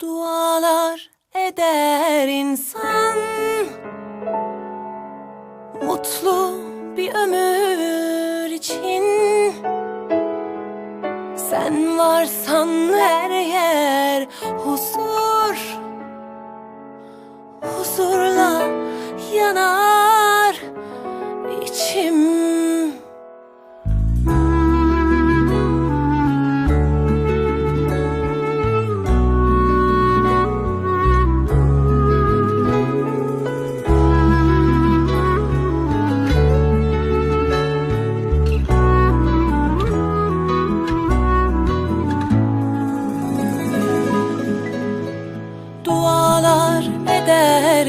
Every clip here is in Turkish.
Dualar eder insan. Mutlu bir ömür için. Sen varsan her yer huzur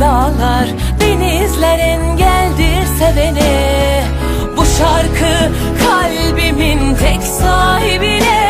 dağlar, denizler engeldir sevene. Bu şarkı kalbimin tek sahibine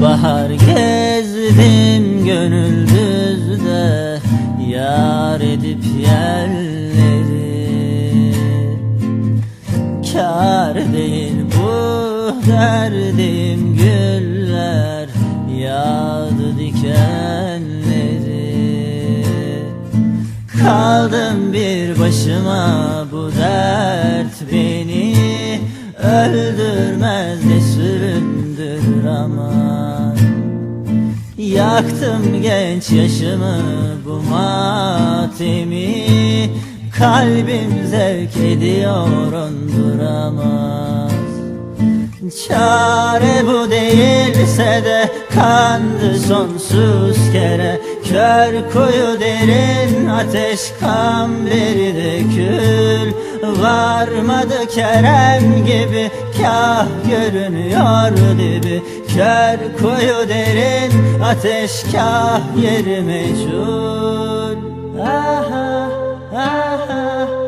bahar gezdim gönül düzde Yar edip yerleri. Kar değil bu derdim güller Yağdı dikenleri. Kaldım bir başıma bu dert beni Öldürmez de süründürür aman Yaktım genç yaşımı bu matemi. Kalbim zevk ediyor onduramaz. Çare bu değilse de kandı sonsuz kere. Kör kuyu derin ateş kamberi de kül. Varmadı Kerem gibi kah görünüyor dibi. Kör kuyu derin ateş kah yeri Aha, aha, aha,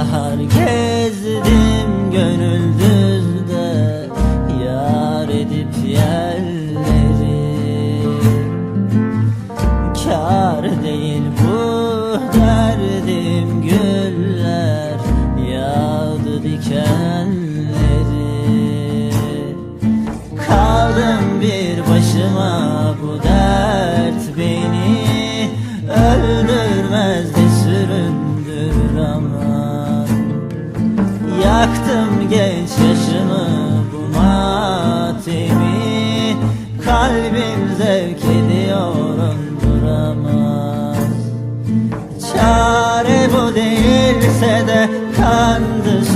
bahar gezdim gönüldüzde Yar edip yerleri. Kar değil bu derdim güller Yağdı dikenleri. Kaldım bir başıma bu dert beni Öl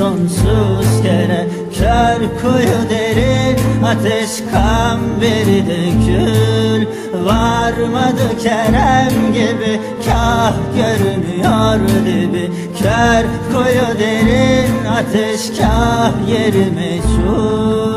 sonsuz kere Kör kuyu derin ateş kan beri de kül Varmadı Kerem gibi? Kah görünüyor dibi. Kör kuyu derin ateş kah yeri meçhul